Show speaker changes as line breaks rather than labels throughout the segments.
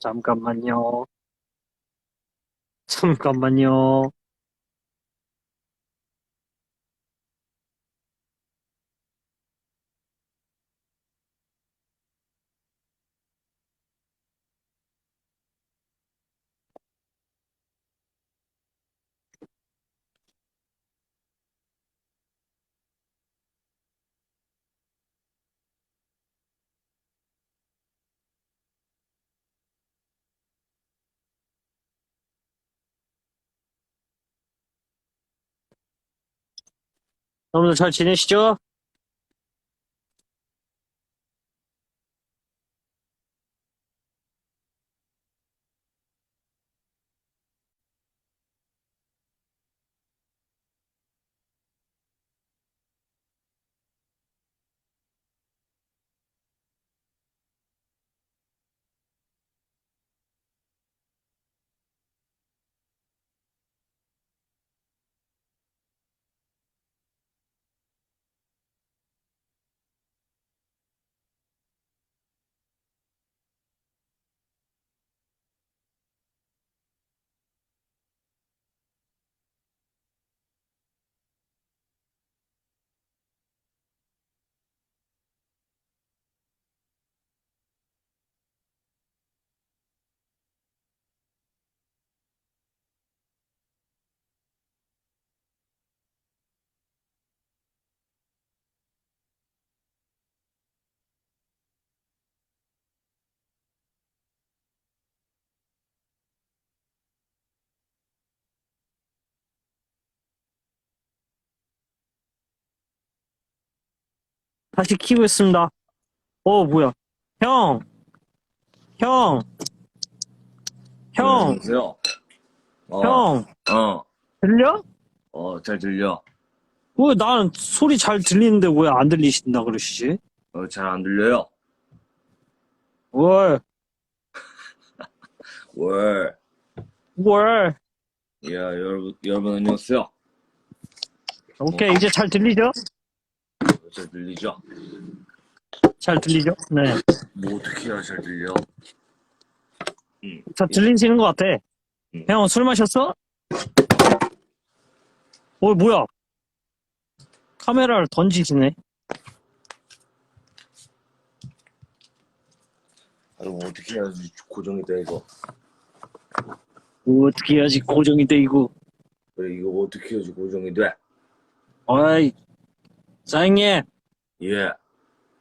잠깐만요. 잠깐만요. 여러분들 잘 지내시죠? 다시 키고 있습니다. 어, 뭐야. 형! 형! 형!
안녕하세요. 어,
형!
어,
들려?
어, 잘 들려.
왜 나는 소리 잘 들리는데 왜 안 들리신다 그러시지?
어, 잘 안 들려요.
왜?
월.
왜?
야, 여러분, 여러분 안녕하세요.
오케이, 이제 잘 들리죠?
어, 잘 들리죠?
잘 들리죠? 네.
뭐 어떻게 해야 잘 들려?
자, 들리시는 것 같아.
음.
형, 술 마셨어? 어, 뭐야? 카메라를 던지시네.
아유, 뭐 어떻게 해야지 고정이 돼, 이거.
뭐 어떻게 해야지 고정이 돼, 이거.
그래, 이거 뭐 어떻게 해야지 고정이 돼?
어이, 사장님,
예,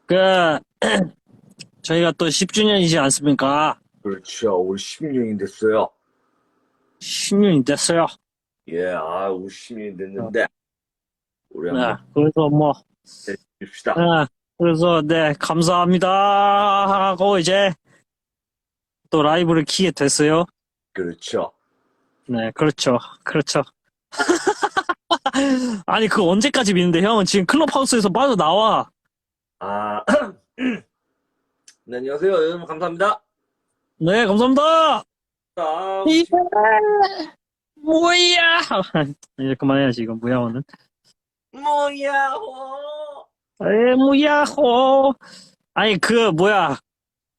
그, 저희가 또 10주년이지 않습니까?
그렇죠. 우리 10년이 됐어요.
10년이 됐어요.
예, 아, 우리 10년이 됐는데. 우리
네,
한번
그래서 뭐,
해줍시다.
네, 그래서, 네, 감사합니다. 하고 이제 또 라이브를 키게 됐어요.
그렇죠.
네, 그렇죠. 그렇죠. 아니, 그거 언제까지 믿는데, 형은 지금 클럽하우스에서 빠져나와.
아, 네, 안녕하세요. 여러분, 감사합니다.
네, 감사합니다.
아,
이게 뭐야? 이제 그만해야지, 이건 무야호는.
뭐야, 호.
에, 무야호. 아니, 그, 뭐야.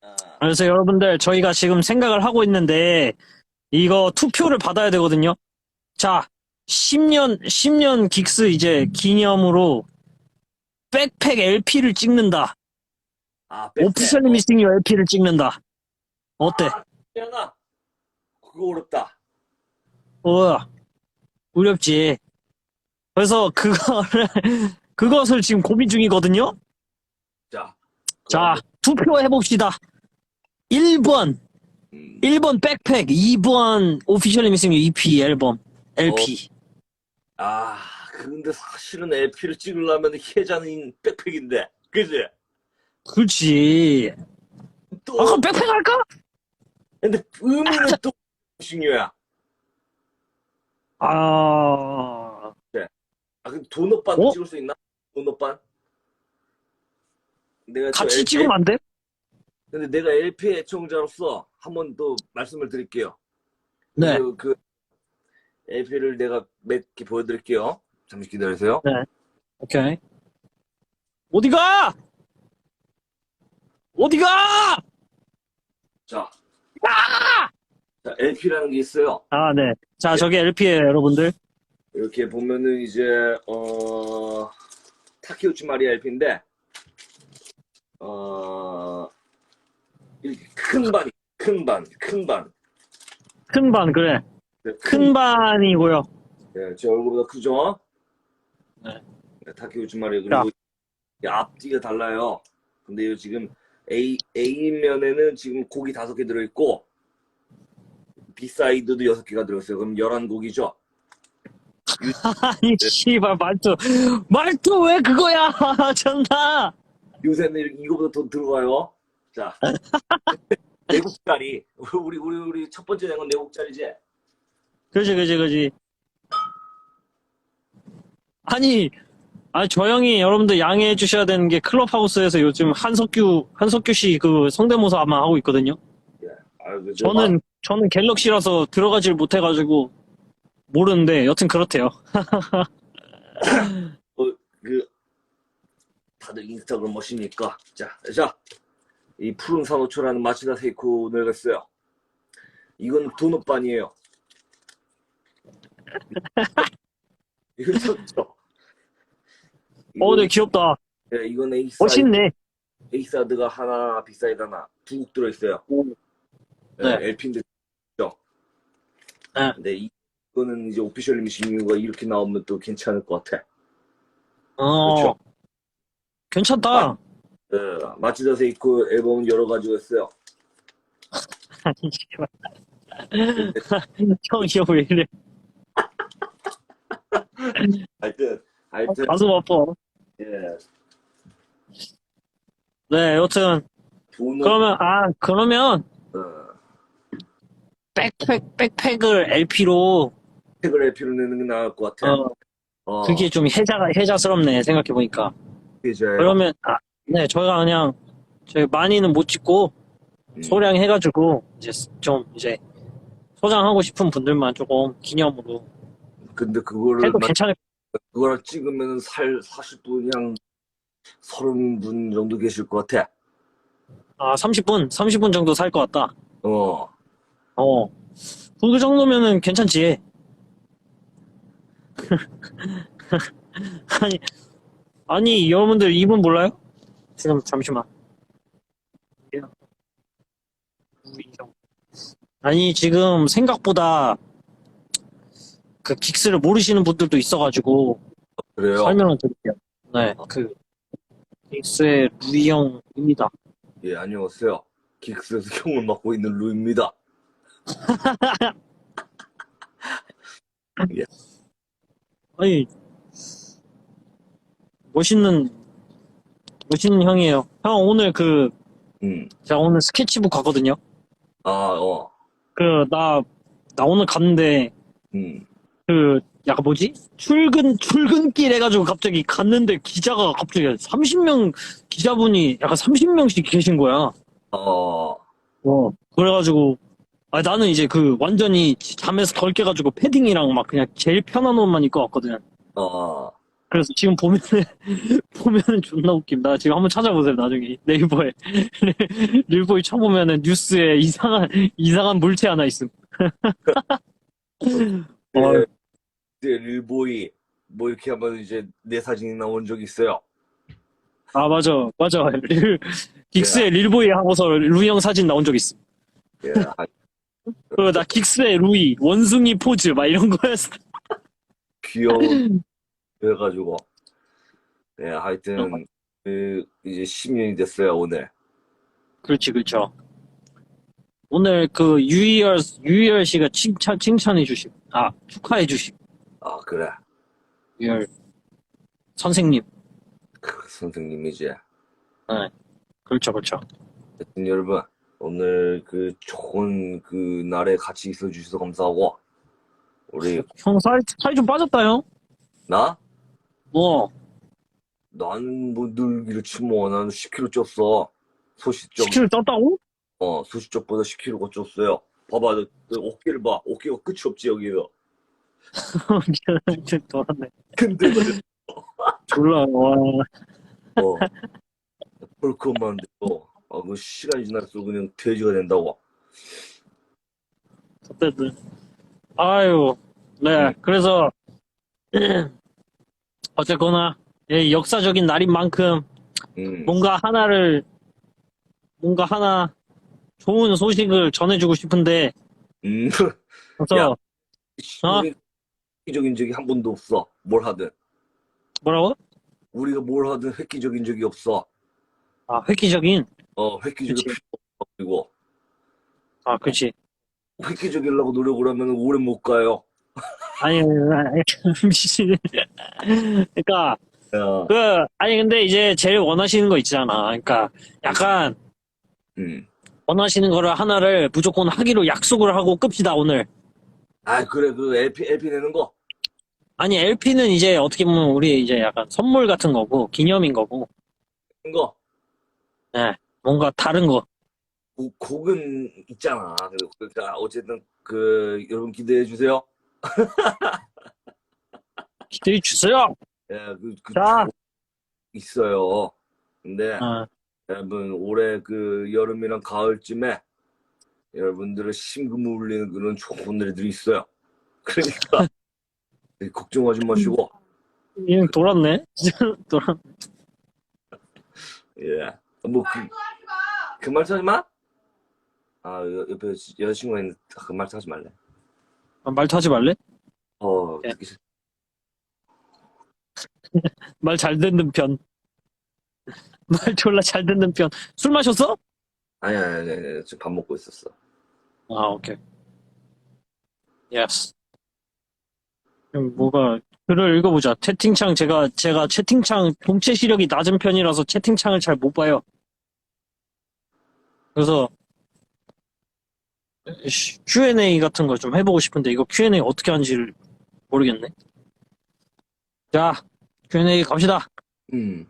아,
그래서 여러분들, 저희가 지금 생각을 하고 있는데, 이거 투표를 받아야 되거든요. 자, 10년, 10년 긱스 이제 기념으로 백팩 LP를 찍는다.
아, 백
오피셜 미싱 유 LP를 찍는다. 어때?
아, 그거 어렵다.
어, 어렵지. 그래서 그거를, 그것을 지금 고민 중이거든요.
자,
자, 투표해 봅시다. 1번,
음,
1번 백팩, 2번 오피셜 미싱 유 EP 앨범, LP.
아, 근데 사실은 LP를 찍으려면 혜자는 백팩인데, 그지?
그렇지.
또,
아, 그럼 백팩 할까?
근데 의미는 또 중요야.
아,
아, 근데 도넛반
어?
찍을 수 있나? 도넛반? 내가 저
같이
LP
찍으면 안 돼?
근데 내가 LP 애청자로서 한번 또 말씀을 드릴게요.
네.
그, 그 LP를 내가 몇 개 보여드릴게요. 잠시 기다리세요.
오케이. 어디가? 어디가?
자, 자, LP라는 게 있어요.
아, 네. 자, 저게 LP예요, 여러분들.
이렇게 보면은 이제 어 타키우치 마리아 LP인데 어 이렇게 큰 반이 큰 반, 큰 반.
큰 반, 그래.
네,
큰 반이고요.
네, 제 얼굴보다 크죠?
네.
네, 타키 우치 마리아 그리고 이 앞뒤가 달라요. 근데 이 지금 A A 면에는 지금 곡이 다섯 개 들어 있고 B 사이드도 여섯 개가 들어있어요. 그럼 열한 곡이죠.
아니, 씨발, 말투. 말투 왜 그거야! 전나!
요새는 이거보다 더 들어가요. 자, 네 곡짜리. 우리 우리 우리 첫 번째 낸건 네 곡짜리지.
그지, 그지, 그지. 아니, 아니, 저 형이 여러분들 양해해 주셔야 되는 게 클럽하우스에서 요즘 한석규, 한석규 씨 그 성대모사 아마 하고 있거든요.
아, 그죠?
저는, 저는 갤럭시라서 들어가질 못해가지고 모르는데, 여튼 그렇대요.
그 다들 인스타그램 멋이니까 자, 자, 이 푸른 산호초라는 마치다 세이코 늙었어요. 이건 도넛반이에요. 이거 좋죠.
어, 네, 귀엽다.
네, 이건 사이드,
멋있네.
사이드가 하나, B 사이드 하나, 두 곡 들어있어요.
네.
네, LP인데 죠
네.
근데 이거는 이제 오피셜 미싱유가 이렇게 나오면 또 괜찮을 것 같아.
어.
그렇죠.
괜찮다.
네, 마치다 세이코 앨범은 여러 가지가 있어요.
아니, 씨발. 형이 왜 이래.
하여튼, 하여튼,
가슴 아파.
예,
네, 여튼.
도넛,
그러면, 아, 그러면,
어,
백팩, 백팩을 LP로,
책을 LP로 내는 게 나을 것 같아.
어,
어,
그게 좀 해자, 해자스럽네, 생각해 보니까.
이제,
그러면, 아, 네, 저희가 그냥, 저희 많이는 못 찍고,
음,
소량 해가지고, 이제 좀, 이제, 소장하고 싶은 분들만 조금 기념으로
근데 그거를,
괜찮을
그걸 찍으면 살, 40분, 한 30분 정도 계실 것 같아.
아, 30분? 30분 정도 살 것 같다.
어,
어. 그 정도면은 괜찮지. 아니, 아니, 여러분들 이분 몰라요? 지금 잠시만. 아니, 지금 생각보다 그 긱스를 모르시는 분들도 있어가지고
그래요?
설명을 드릴게요. 네, 그 긱스의 루이 형입니다.
예, 안녕하세요. 긱스에서 형을 맡고 있는 루입니다.
아니, 멋있는, 멋있는 형이에요. 형, 오늘 그,
음,
제가 오늘 스케치북 가거든요.
아, 어,
그, 나, 나 오늘 갔는데,
음,
그, 약간 뭐지? 출근, 출근길 해가지고 갑자기 갔는데 기자가 갑자기 30명, 기자분이 약간 30명씩 계신 거야.
어,
어. 그래가지고, 아, 나는 이제 그 완전히 잠에서 덜 깨가지고 패딩이랑 막 그냥 제일 편한 옷만 입고 왔거든.
어,
그래서 지금 보면은, 보면은 존나 웃김. 나 지금 한번 찾아보세요, 나중에. 네이버에. 릴보이 쳐보면은 뉴스에 이상한, 이상한 물체 하나 있음. 어.
예, 네, 릴보이, 뭐 이렇게 하면 이제 내 사진이 나온 적이 있어요.
아, 맞아. 맞아. 릴, 긱스에 릴보이 하고서 루이 형 사진 나온 적 있음.
예, 하-
그리고 나 긱스에 루이, 원숭이 포즈, 막 이런 거였어.
귀여운, 그래가지고. 네, 하여튼, 그, 이제 10년이 됐어요, 오늘.
그렇지, 그렇죠. 오늘 그 유희열, 유희열 씨가 칭찬, 칭찬해 주심. 아, 축하해 주심.
아, 그래.
유희열 선생님.
크, 선생님이지.
그렇죠, 그렇죠.
하여튼 여러분, 오늘 그 좋은 그 날에 같이 있어 주셔서 감사하고, 우리,
형 살, 살이 좀 빠졌다, 형.
나?
뭐,
나는 뭐 늘 이렇지 뭐, 나는 10kg 쪘어. 소시적,
10kg 떴다고?
어, 소시적보다 10kg가 쪘어요. 봐봐, 너, 너 어깨를 봐. 어깨가 끝이 없지, 여기 서.
진짜 돌았네.
근데,
졸라, 와.
어, 벌크업만 돼도, 아, 그 시간이 지날수록 그냥 돼지가 된다고.
어쨌든. 아유, 네. 그래서, 어쨌거나, 예, 역사적인 날인 만큼
음.
뭔가 하나를, 뭔가 하나 좋은 소식을 전해주고 싶은데,
음.
그래서, 어?
획기적인 적이 한 번도 없어. 뭘 하든.
뭐라고?
우리가 뭘 하든 획기적인 적이 없어.
아, 획기적인.
어. 필요 없어. 그리고
아, 그치.
획기적이려고 노력을 하면 오래 못 가요.
아니, 아니, 미친. 그러니까,
야.
그, 아니, 근데 이제 제일 원하시는 거 있잖아. 그러니까, 약간,
음.
원하시는 거를 하나를 무조건 하기로 약속을 하고 끕시다, 오늘.
아, 그래. 그 LP, LP 내는 거.
아니, LP는 이제 어떻게 보면 우리 이제 약간 선물 같은 거고, 기념인 거고,
내는 거.
뭔가 다른 거.
그 곡은 있잖아. 그- 그러니까 어쨌든 그 여러분 기대해 주세요.
기대해 주세요!
예, 그, 그
자.
있어요. 근데
어,
여러분 올해 그 여름이랑 가을쯤에 여러분들의 심금을 울리는 그런 좋은 노래들이 있어요. 그러니까 네, 걱정하지 마시고
얘 돌았네? 돌았,
예, 뭐그 그말 하지 마. 아 여- 옆에 여자친구가 있는데 그말 하지 말래.
아, 말투 하지 말래?
어,
예.
듣기 싫-
말잘 듣는 편. 말 졸라 잘 듣는 편. 술 마셨어?
아니 아니 아니, 아니 지금 밥 먹고 있었어.
아, 오케이. 예스. 뭐가, 글을 읽어보자. 채팅창, 제가, 제가 채팅창, 동체 시력이 낮은 편이라서 채팅창을 잘 못 봐요. 그래서, 씨, Q&A 같은 거좀 해보고 싶은데, 이거 Q&A 어떻게 하는지를 모르겠네. 자, Q&A 갑시다.
음,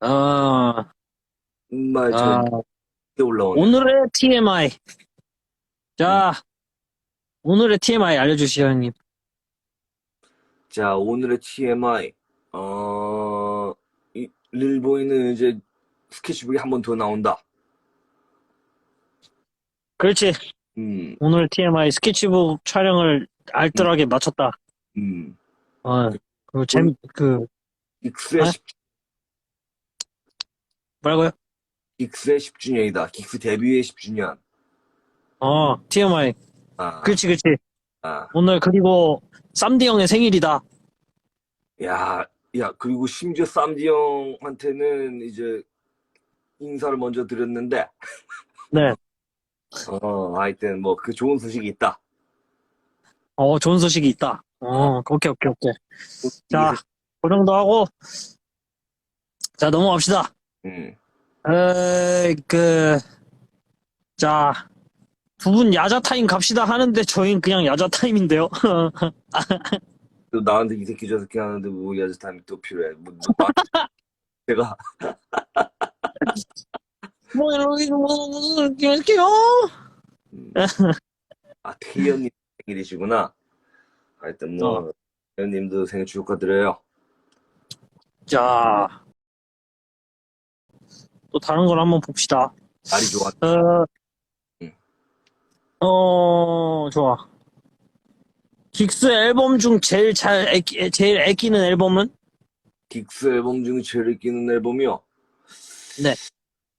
아,
말잘
아,
올라오네.
오늘의 TMI. 자, 오늘의 TMI 알려주시죠, 형님.
자, 오늘의 TMI. 어, 이, 릴보이는 이제 스케치북이 한 번 더 나온다.
그렇지.
음,
오늘 TMI 스케치북 촬영을 알뜰하게 마쳤다.
음.
어, 그, 잼, 그,
긱스의
아?
10,
뭐라고요?
긱스의 10주년이다. 긱스 데뷔의 10주년.
어, TMI.
아,
그렇지, 그렇지.
아,
오늘 그리고 쌈디 형의 생일이다.
야, 야, 그리고 심지어 쌈디 형한테는 이제 인사를 먼저 드렸는데,
네.
어, 하여튼 뭐 그 좋은 소식이 있다.
어, 좋은 소식이 있다. 어, 오케이, 오케이, 오케이. 자, 그 정도 하고, 자, 넘어갑시다.
음,
에이, 그, 자, 두 분 야자 타임 갑시다 하는데 저희는 그냥 야자 타임인데요.
또 나한테 이 새끼 저 새끼 하는데 뭐 야자 타임이 또 필요해. 뭐, 뭐 말- 제가
뭐, 이렇게, 뭐, 이렇게 할게요.
음. 아, 태연님 생일이시구나. 하여튼 뭐,
어.
태연님도 생일 축하드려요.
자, 또 다른 걸 한번 봅시다.
날이 좋아.
어,
음.
어, 좋아. 긱스 앨범 중 제일 잘, 애끼, 제일 애끼는 앨범은?
긱스 앨범 중에 제일 끼는 앨범이요.
네.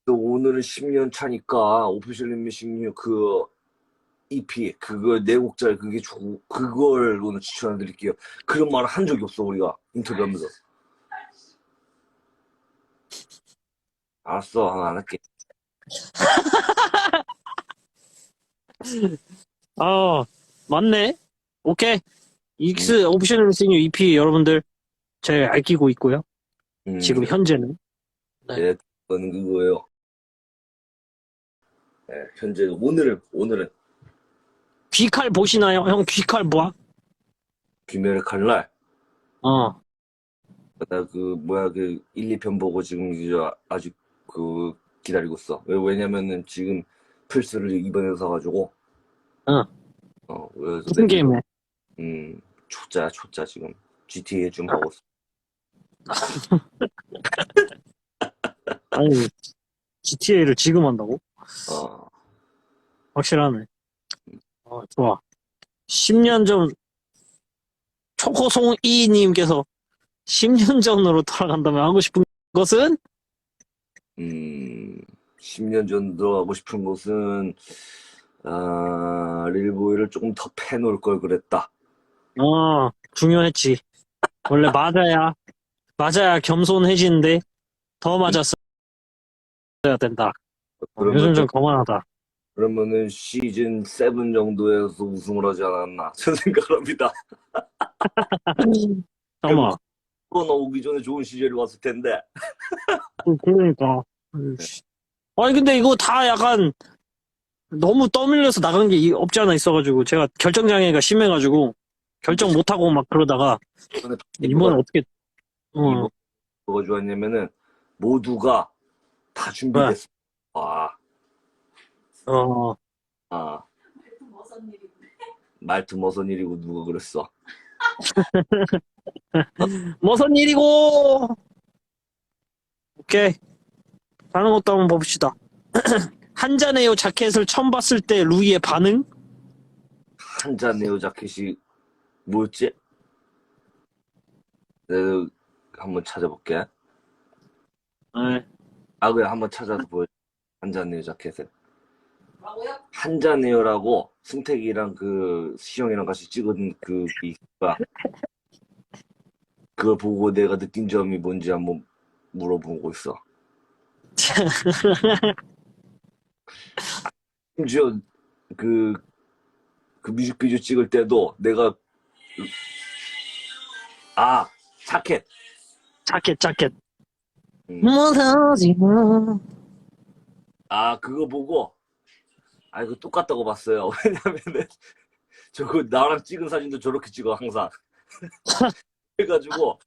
또 오늘은 10년 차니까 오피셜 뮤직 그 EP 그거 네 곡짜리 그게 좋 그걸 오늘 추천해 드릴게요. 그런 말을 한 적이 없어 우리가 인터뷰하면서. 알았어 하나 안 할게.
아, 맞네. 오케이. 익스 오피셜 리스닝 EP 여러분들 잘 알기고 있고요.
음,
지금 현재는.
네, 그거는 그거예요. 네, 현재 오늘은 오늘은
귀칼 보시나요? 형 귀칼 뭐야?
귀멸의 칼날.
어.
나 그 뭐야 그 1, 2편 보고 지금 이제 아직 그 기다리고 있어. 왜 왜냐면은 지금 플스를 이번에 사가지고.
응.
어 그래서
무슨
내가-
게임해?
음 초짜 초짜 지금 GTA 좀 하고 있어.
아니, GTA를 지금 한다고?
어
확실하네. 어, 좋아. 10년 전, 초코송 이님께서 10년 전으로 돌아간다면 하고 싶은 것은?
음, 10년 전도 하고 싶은 것은, 아, 릴보이를 조금 더 패놓을 걸 그랬다.
어, 중요했지. 원래 맞아야, 맞아야 겸손해지는데, 더 맞았어야 된다. 어, 요즘 좀 거만하다.
그러면은 시즌 7 정도에서 우승을 하지 않았나. 저는 생각합니다.
잠깐만.
코로나 오기 전에 좋은 시절이 왔을 텐데.
그러니까. 아이씨. 아니, 근데 이거 다 약간, 너무 떠밀려서 나간 게 이- 없지 않아 있어가지고, 제가 결정 장애가 심해가지고, 결정 못 하고 막 그러다가,
이번에
어떻게, 어,
뭐가 좋았냐면은, 모두가 다 준비됐어. 아,
어,
아. 말투 머선 일이고 누가 그랬어.
무슨 일이고! 오케이. 다른 것도 한번 봅시다. 한잔해요 자켓을 처음 봤을 때 루이의 반응?
한잔 네오 자켓이 뭐였지? 내가 한번 찾아볼게.
네.
아, 그래, 한번 찾아서 보여. 한잔 네오 자켓을. 한잔 네오라고 승택이랑 그 시영이랑 같이 찍은 그 기가 그걸 보고 내가 느낀 점이 뭔지 한번 물어보고 있어. 심지어 그, 그 뮤직비디오 찍을 때도 내가 그- 아 자켓
자켓, 자켓.
음.
무서지 마.
아 그거 보고 아 이거 똑같다고 봤어요 왜냐면은 저거 나랑 찍은 사진도 저렇게 찍어 항상 그래가지고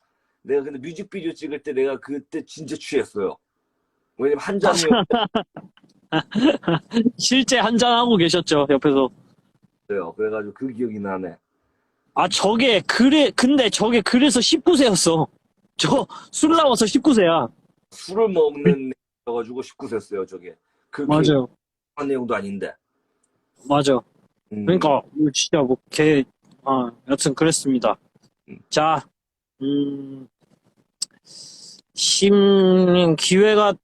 내가 근데 뮤직비디오 찍을 때 내가 그때 진짜 취했어요 왜냐면 한 장이
실제 한잔하고 계셨죠, 옆에서.
없어요 그래가지고 그 기억이 나네
아, 저게, 그래, 근데 저게 그래서 19세였어. 저, 술 나와서 19세야.
술을 먹는 내가지고 19세였어요 저게 그
맞아요.
한 내용도 아닌데
맞아.
음,
그러니까, 이거 진짜 뭐, 개, 아, 여튼 그랬습니다.
음.
자, 음, 심, 기회가,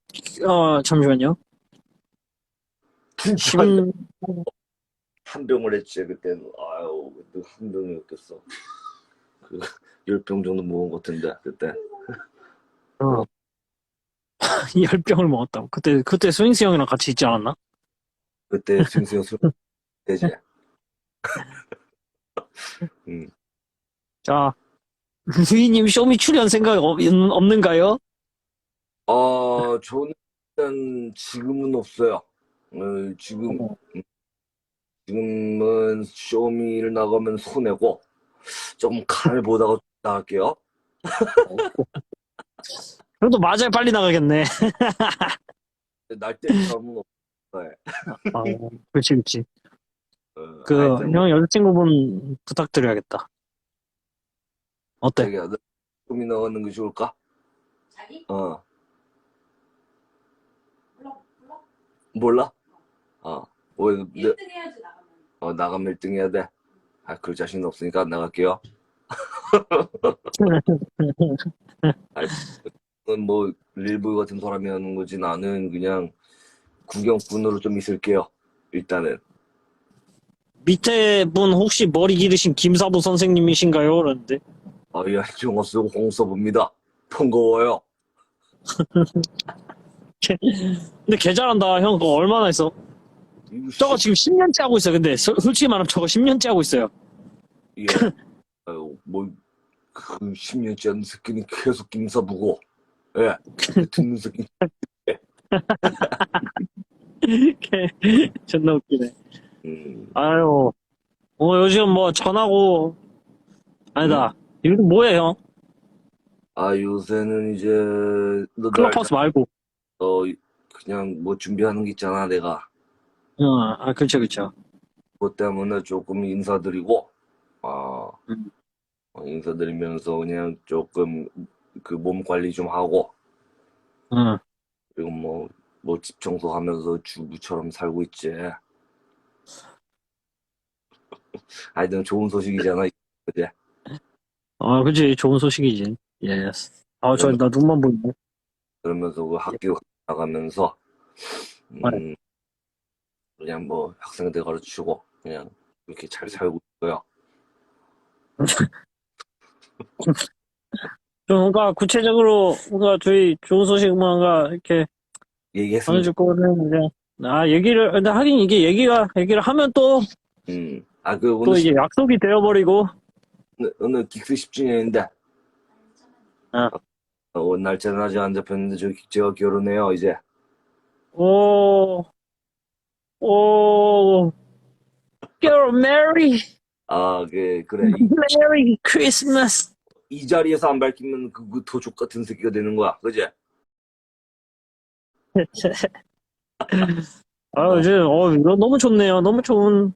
어, 잠시만요.
진짜
심,
한 병을 했지 그때는 아유 그때 한 병이었겠어 그 열 병 정도 먹은 것 같은데 그때
어. 열 병을 먹었다고. 그때, 그때 스윙스 형이랑 같이 있지 않았나?
그때 승수형 술 되지 음.
자, 루이님 쇼미 출연 생각 없, 없는가요?
어 저는 일단 지금은 없어요 어, 지금 음, 지금은 쇼미를 나가면 손해고 조금 칸을 보다가 나갈게요
그래도 맞아야 빨리 나가겠네.
날때 사람은 없어요
아, 그렇지, 그렇지.
어,
그,
하여튼
형 여자친구분 부탁드려야겠다. 어때?
자기야 너 쇼미 나가는 게 좋을까?
자기?
어
몰라 몰라.
몰라? 어. 뭐, 내,
1등 해야지 나가면.
어, 나가면 1등 해야 돼. 아, 그럴 자신 없으니까 안 나갈게요. 아니, 그건 뭐, 릴보이 같은 사람이 하는 거지. 나는 그냥 구경꾼으로 좀 있을게요. 일단은.
밑에 분 혹시 머리 기르신 김사부 선생님이신가요? 그러는데.
아, 예, 정어 쓰고 홍서봅니다. 번거워요.
근데 개 잘한다. 형 그거 얼마나 했어? 저거
씨,
지금 10년째 하고 있어요. 근데 소- 솔직히 말하면 저거 10년째 하고 있어요.
예. 아유, 뭐, 그 10년째 하는 새끼는 계속 김사부고, 예. 듣는 새끼.
개 존나 웃기네.
음,
아유. 어, 요즘 뭐 전하고 아니다. 이거 뭐해 형?
아, 요새는 이제, 너도
클럽하우스 말고.
어, 그냥 뭐 준비하는 게 있잖아, 내가.
어, 아 그쵸 그쵸.
그것 때문에 조금 인사드리고, 아,
음.
어, 인사드리면서 그냥 조금 그 몸 관리 좀 하고,
응.
그리고 뭐, 뭐 집 청소하면서 주부처럼 살고 있지. 하여튼 좋은 소식이잖아. 그제?
아, 그치. 좋은 소식이지. 예. 아, 저, 나 눈만 보이네.
그러면서 그 학교 나가면서
네.
음, 그냥 뭐 학생들 가르치고 그냥 이렇게 잘 살고 있고요.
좀 뭔가 구체적으로 뭔가 저희 좋은 소식 뭔가 이렇게. 전해줄 거는 그냥 아 얘기를 근데 하긴 이게 얘기가 얘기를 하면 또또
음. 아, 그 오늘,
이게 약속이 되어버리고
오늘, 오늘 긱스 10주년인데
아.
어, 날짜는 아직 안 잡혔는데 저 제가 결혼해요 이제.
오, 오, Girl, Merry,
아, 그 그래 이,
Merry Christmas.
이 자리에서 안 밝히면 그, 그 도적 같은 새끼가 되는 거야, 그지?
아, 이제, 어, 이거 너무 좋네요. 너무 좋은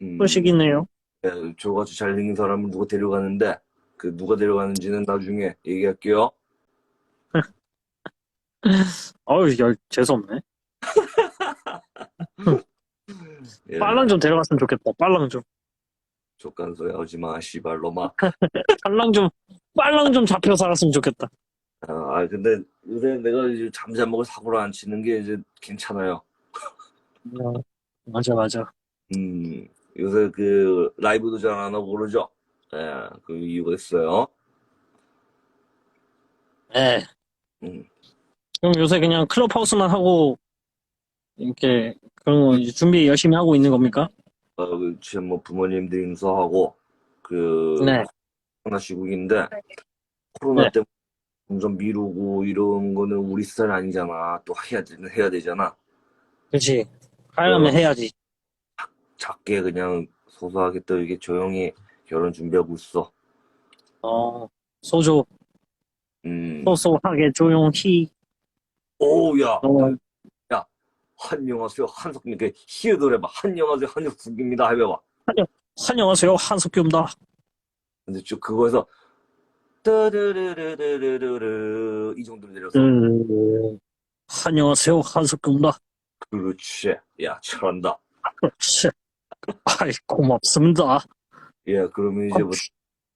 음,
소식이네요.
예, 저같이 잘생긴 사람을 누가 데려가는데 그 누가 데려가는지는 나중에 얘기할게요.
어우, 열, 재수없네.
예,
빨랑 좀 데려갔으면 좋겠다. 빨랑 좀.
족간 소리 하지 마, 씨발 놈아.
빨랑 좀, 빨랑 좀 잡혀 살았으면 좋겠다.
아, 아, 근데 요새 내가 이제 잠자먹을 사고를 안 치는 게 이제 괜찮아요.
어, 맞아, 맞아.
음, 요새 그 라이브도 잘 안 하고 그러죠? 예, 그 이유가 있어요.
예.
음,
그럼 요새 그냥 클럽하우스만 하고, 이렇게, 그런 거 이제 준비 열심히 하고 있는 겁니까?
어, 그 지금 뭐 부모님들 인사하고 그
네.
코로나 시국인데 코로나
네.
때문에 점점 미루고 이런 거는 우리 스타일 아니잖아. 또 해야 되, 해야 되잖아.
그치. 하려면
어.
해야지.
작게 그냥 소소하게 또 이게 조용히 결혼 준비하고 있어.
어, 소조,
음.
소소하게 조용히.
오, 야,
어,
안녕하세요. 한석님, 그 히읗을 해봐. 안녕하세요. 한석입니다. 해봐.
안녕하세요. 한석규입니다.
근데 쭉 그거에서 따르르르르르르 이 정도로 내려서
음, 안녕하세요. 한석규입니다.
그렇지. 야, 잘한다.
그렇지. 아이, 고맙습니다.
예, 그러면 이제 뭐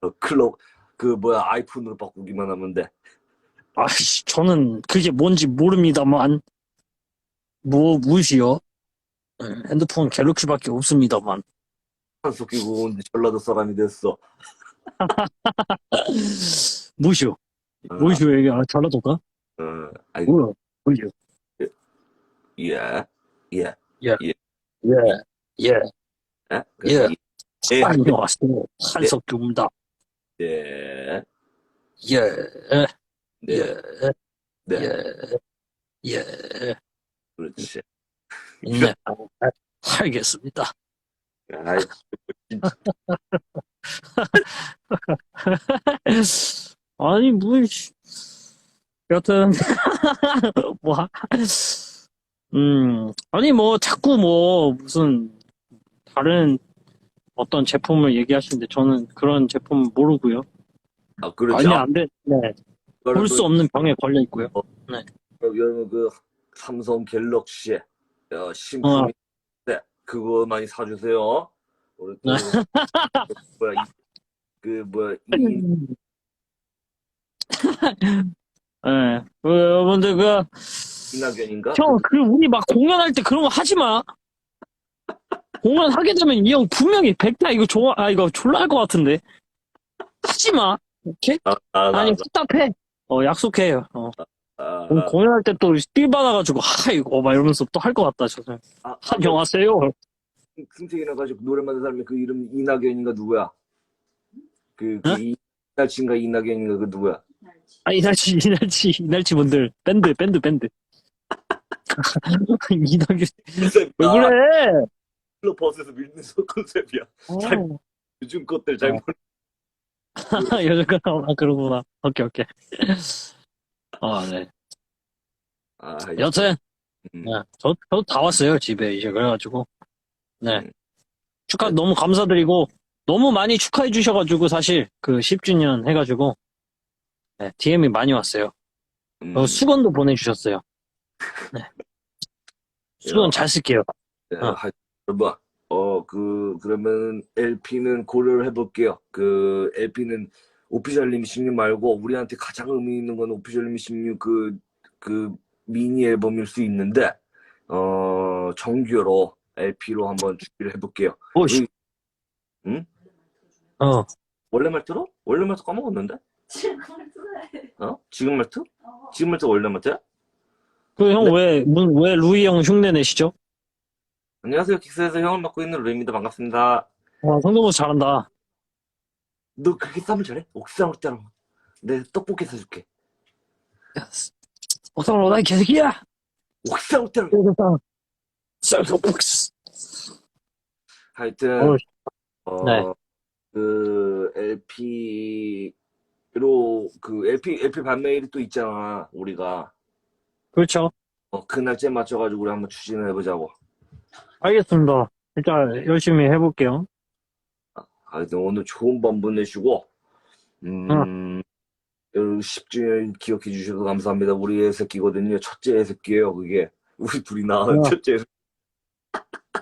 어, 클럽 그 뭐야 아이폰으로 바꾸기만 하면 돼.
아이씨, 저는 그게 뭔지 모릅니다만. 뭐, 무엇이요? 음, 핸드폰 갤럭시밖에 없습니다만.
한석 끼고 온 전라도 사람이 됐어.
무엇이요?
어,
무엇이요? 얘기 아, 잘라둘까?
어, 아이고,
뭐야? 무엇이요?
예, 예,
예, 예.
예,
예.
예,
안녕하세요. 한석규입니다.
예,
예,
네,
예,
네,
예, 예.
그렇지.
네, 알겠습니다.
아이,
아니, 뭐, 씨. 여튼, 뭐, 하- 음, 아니, 뭐, 자꾸 뭐, 무슨, 다른 어떤 제품을 얘기하시는데, 저는 그런 제품 모르고요.
아,
아니,
그렇죠.
안 돼. 네. 볼 수 없는 병에 걸려 있고요.
여러분 그 삼성 갤럭시 어,
어.
신품이 네, 그거 많이 사주세요. 우리 또 뭐야 이, 그 이,
예. 그, 여러분들, 그,
이낙연인가?
형, 그, 우리 막 공연할 때 그런 거 하지 마. 공연하게 되면 이 형 분명히 백타 이거 좋아, 아, 이거 졸라 할 것 같은데. 하지 마. 오케이?
아, 아, 나,
아니,
나,
답답해. 어, 약속해요. 어.
아,
공-
아,
공연할 때 또 삘 받아가지고, 하, 이거, 막 이러면서 또 할 것 같다, 저는.
아, 아,
안녕하세요.
승택이 나 가지고 노래 만든 사람이 그 이름 이낙연인가 누구야? 그, 그
어?
이날치인가 이낙연인가 그 누구야?
아, 이날치, 이날치, 이날치 분들. 밴드, 밴드, 밴드. 이낙연, 왜
아,
그래?
클럽하우스에서 밀는 소 컨셉이야. 잘-
어.
요즘 것들 잘
어.
모르.
여자가, 아, 그러구나. 오케이, 오케이. 아, 네.
아,
여튼,
음.
네, 저, 저도 다 왔어요, 집에, 이제, 그래가지고. 네.
음.
축하, 너무 감사드리고, 너무 많이 축하해 주셔가지고, 사실, 그 10주년 해가지고, 네, DM이 많이 왔어요.
음.
어, 수건도 보내주셨어요. 네. 수건
야.
잘 쓸게요.
네,
어.
하- 여러분, 어, 어, 그, 그러면 LP는 고려를 해볼게요. 그, LP는 오피셜 리미싱류 말고 우리한테 가장 의미 있는 건 오피셜 리미싱류 그, 그 미니 앨범일 수 있는데, 어, 정규로 LP로 한번 준비를 해볼게요.
오 씨.
응?
어.
원래 말투로? 원래 말투 까먹었는데?
지금 쓰래.
어? 지금 말투?
어.
지금 말투 원래 말투야?
그 형 왜, 문- 왜 루이 형 흉내 내시죠?
안녕하세요. 킥스에서 형을 맡고 있는 루입니다. 반갑습니다.
와, 성대모사 잘한다.
너 그렇게 싸면 잘해? 옥상으로 따라. 내 떡볶이 사줄게.
오다, 이 개새끼야!
옥상으로 따라.
쌀떡볶스.
하여튼,
어,
어,
네.
그, LP로, 그, LP, LP 발매일이 또 있잖아, 우리가.
그렇죠.
어, 그 날짜에 맞춰가지고 우리 한번 추진을 해보자고.
알겠습니다. 일단 열심히 해볼게요.
하여튼 오늘 좋은 밤 보 내시고, 음, 10주년 기억해 주셔서 감사합니다. 우리 애 새끼거든요. 첫째 애 새끼예요, 그게. 우리 둘이 낳은
어.
첫째 애새끼.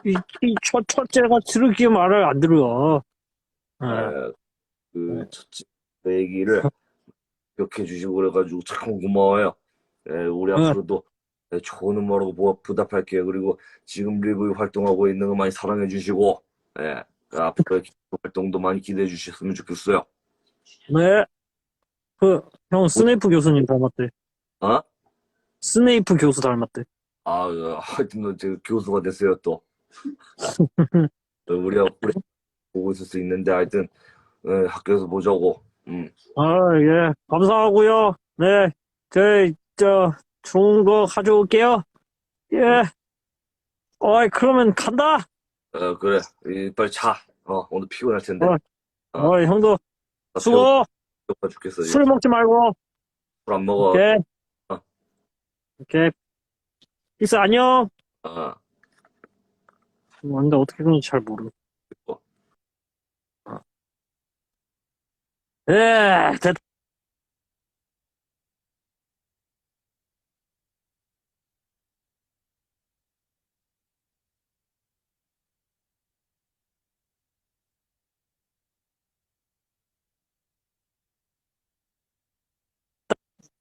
이, 이 첫, 첫째가 들을게 말을 안 들어. 예.
에, 그
네.
첫째 얘기를 기억해 주시고 그래가지고 참 고마워요. 에, 우리
네.
앞으로도 에, 좋은 음악으로 보- 보답할게요. 그리고 지금 리뷰 활동하고 있는 거 많이 사랑해 주시고 예, 그 앞으로의 활동도 많이 기대해 주셨으면 좋겠어요.
네. 그, 형, 스네이프 교수님 닮았대.
어?
스네이프 교수 닮았대.
아, 어, 하여튼 너 지금 교수가 됐어요 또. 어, 우리 우리 보고 있을 수 있는데 하여튼 에, 학교에서 보자고. 음.
아, 예. 감사하고요. 네. 저, 저, 좋은 거 가져올게요. 예. 어이, 그러면 간다.
어, 그래. 이, 빨리 자. 어, 오늘 피곤할 텐데.
어.
어.
어이, 형도
나
수고.
배고 파 죽겠어.
술 먹지 말고.
술 안 먹어.
오케이.
어.
오케이. 키스 안녕.
어.
근데 어떻게 그런지 잘 모르.
어.
예, 됐다.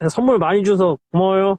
선물 많이 줘서 고마워요.